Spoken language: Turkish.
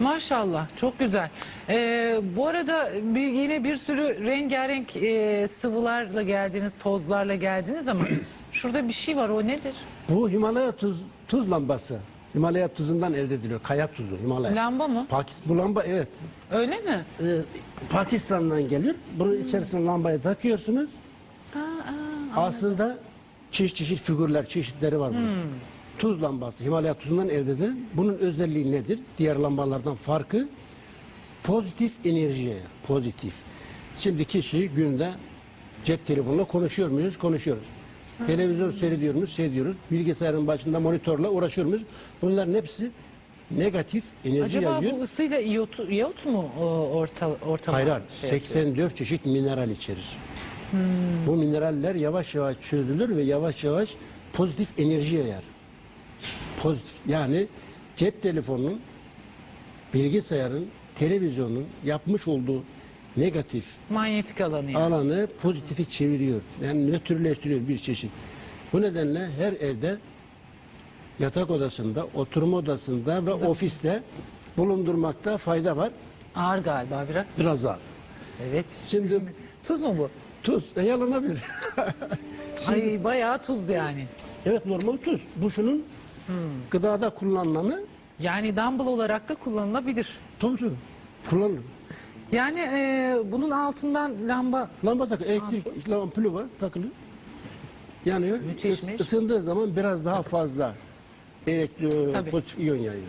Maşallah çok güzel. Ee, bu arada bir, yine bir sürü rengarenk e, sıvılarla geldiniz, tozlarla geldiniz ama şurada bir şey var o nedir? Bu Himalaya tuz, tuz lambası. Himalaya tuzundan elde ediliyor. Kaya tuzu Himalaya. Lamba mı? Pakistan, bu lamba evet. Öyle mi? Ee, Pakistan'dan geliyor. Bunun içerisine lambayı takıyorsunuz. Aslında çeşit çeşit figürler, çeşitleri var bunun. Tuz lambası Himalaya tuzundan elde edilir. Bunun özelliği nedir? Diğer lambalardan farkı pozitif enerjiye, pozitif. Şimdi kişi günde cep telefonla konuşuyor muyuz? Konuşuyoruz. Televizyon seyrediyor muyuz? Seyrediyoruz. Bilgisayarın başında monitörle uğraşıyor muyuz? Bunların hepsi negatif enerji Acaba yayıyor. bu ısıyla iyot, iyot mu orta, ortalama? Hayır, şey yapıyor? 84 çeşit mineral içerir. Bu mineraller yavaş yavaş çözülür ve yavaş yavaş pozitif enerji yayar. Pozitif yani cep telefonunun, bilgisayarın, televizyonun yapmış olduğu negatif Manyetik alanı yani. alanı pozitifi çeviriyor. Yani nötrleştiriyor bir çeşit. Bu nedenle her evde yatak odasında, oturma odasında ve ofiste bulundurmakta fayda var. Ağır galiba biraz. Biraz daha. Evet. Şimdi Tuz mu bu? tuz e, yalanabilir. Ay bayağı tuz yani. evet normal tuz. Bu şunun gıdada kullanılanı Yani dumbbell olarak da kullanılabilir. tabii tabii. Kullanılır. Yani e, bunun altından lamba Lamba takı, elektrik ampulü var takılı. Yanıyor. Müthişmiş. Is- ısındığı zaman biraz daha fazla elektrik Tabii. pozitif iyon yayıyor.